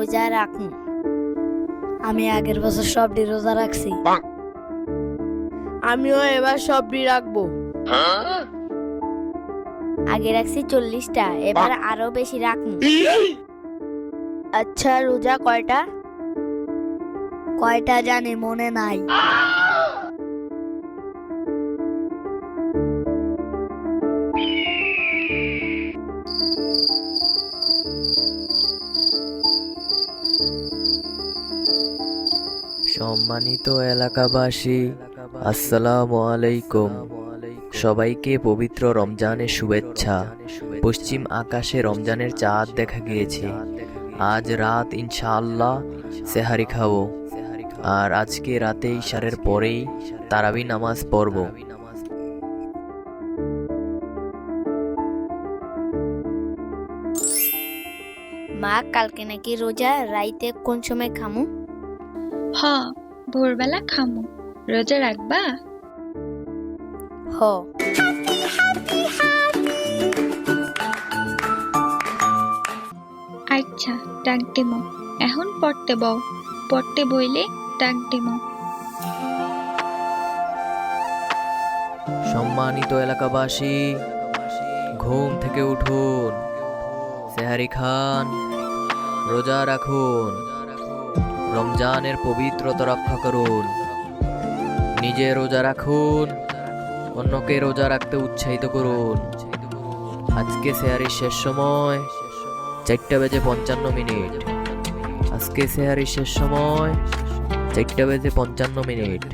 রোজা রাখুন। আমি আগের বছর সবটি রোজা রাখছি। আমিও এবার সবটি রাখব। আগে রাখছি চল্লিশটা এবার আরও বেশি রাখুন। আচ্ছা রোজা কয়টা? কয়টা জানি মনে নাই। সম্মানিত এলাকাবাসী আসসালামু আলাইকুম। সবাইকে পবিত্র রমজানের শুভেচ্ছা। পশ্চিম আকাশে রমজানের চাঁদ দেখা গিয়েছে। আজ রাত ইনশাআল্লাহ সেহারি খাব। আর আজকে রাতে ইশারের পরেই তারাবি নামাজ পড়ব। মা কালকে নাকি রোজা রাইতে কোন সময় খামু? হ ভোরবেলা খামু। রোজা রাখবা? হ। আচ্ছা ডাক দিমো। এখন পড়তে বও। পড়তে বইলে ডাক দিমো। সম্মানিত এলাকাবাসী ঘুম থেকে উঠুন। সেহারি খান রোজা রাখুন। রমজানের পবিত্রতা রক্ষা করুন। নিজে রোজা রাখুন, অন্যকে রোজা রাখতে উৎসাহিত করুন। আজকে সেহারির শেষ সময়, চারটা বেজে পঞ্চান্ন মিনিট। আজকে সেহারির শেষ সময়, চারটা বেজে পঞ্চান্ন মিনিট।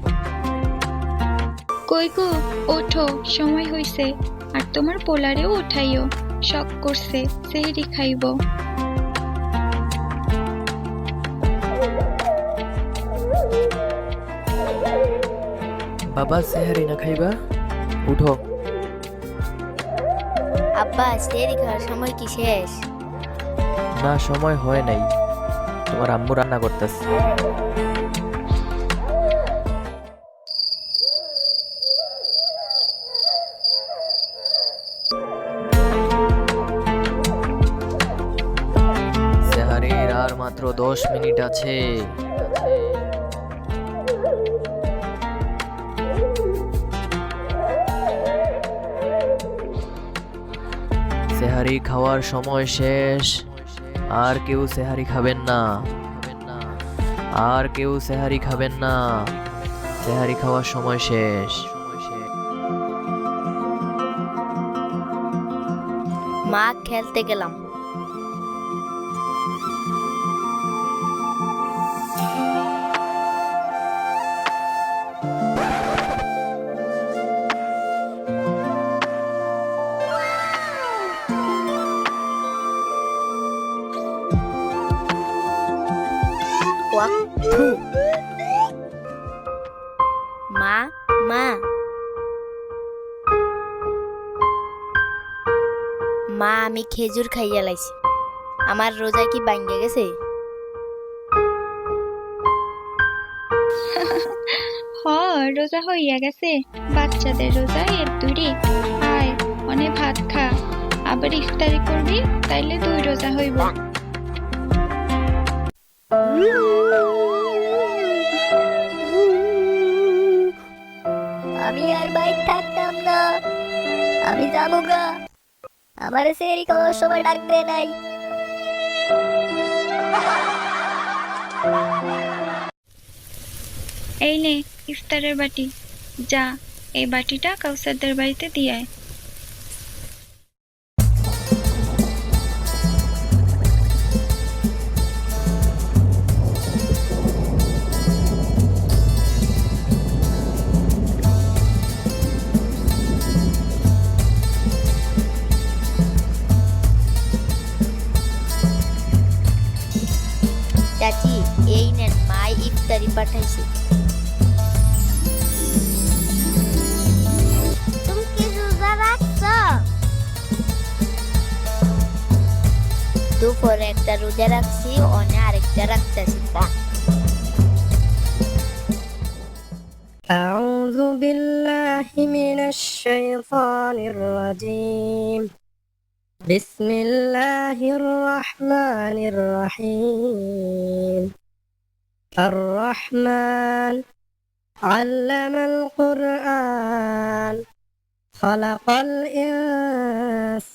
কই গো, ওঠো, সময় হইছে। আর তোমার পোলারেও উঠাইও, শখ করছে, সেহরি খাইব। বাবা সেহারি না খাইবা? উঠো। আব্বা সেরি খাওয়ার সময় কি শেষ? না সময় হয় নাই। তোমার আম্মু রান্না করতেছে। আর মাত্র দশ মিনিট আছে। সেহারি খাওয়ার সময় শেষ। আর কেউ সেহারি খাবেন না। আর কেউ সেহারি খাবেন না। সেহারি খাওয়ার সময় শেষ। মা খেলতে গেলাম। ওয়াক, থু। মা মা। মা আমি খেজুর খাইয়া লাইছি। আমার রোজা কি ভাঙ্গে গেছে? হ রোজা হইয়া গেছে। বাচ্চাদের রোজা এর দূরে। আয় অনেক ভাত খা। আবার ইফতারি করবি তাইলে দুই রোজা হইব। আমি আর বাইক থাকতাম না। আমি যাব গা। আমার সেরি খাওয়ার সময় ডাকতে নাই। এই নে, ইফতারের বাটি। যা, এই বাটিটা কাউসারদের বাড়িতে দিয়ে আয়। মাই ইফতারি পাঠাইছে তুমি কি রোজা রাখছো দুপুরে একটা রোজা রাখছি অনে আরেকটা রাখতেছি أعوذ بالله من الشيطان الرجيم بسم الله الرحمن الرحيم الرحمن علم القرآن خلق الإنسان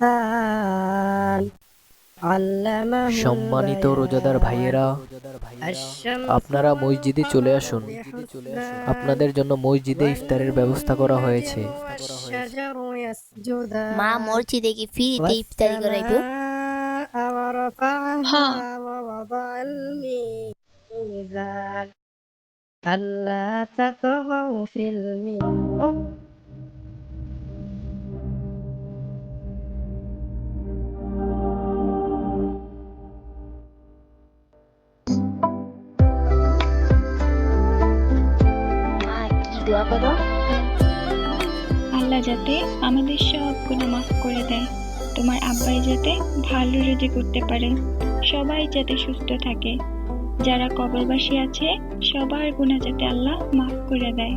علمه সম্মানিত রোজাদার ভাইয়েরা الشمس আপনারা মসজিদে চলে আসুন بحسبان আপনাদের জন্য মসজিদে ইফতারের ব্যবস্থা করা হয়েছে والشجر يسجدان মা মসজিদে কি ফ্রিতে ইফতারি করাইবো والسماء ورفعها হ্যাঁ। ووضع الميزان ألا تطغوا في الميزان মা কি দোয়া করো আল্লাহ যাতে আমাদের সব গুণা মাফ করে দেয় তোমার আব্বাই যাতে ভালো রুজি করতে পারে সবাই যাতে সুস্থ থাকে যারা কবরবাসী আছে সবার গুণা যাতে আল্লাহ মাফ করে দেয়।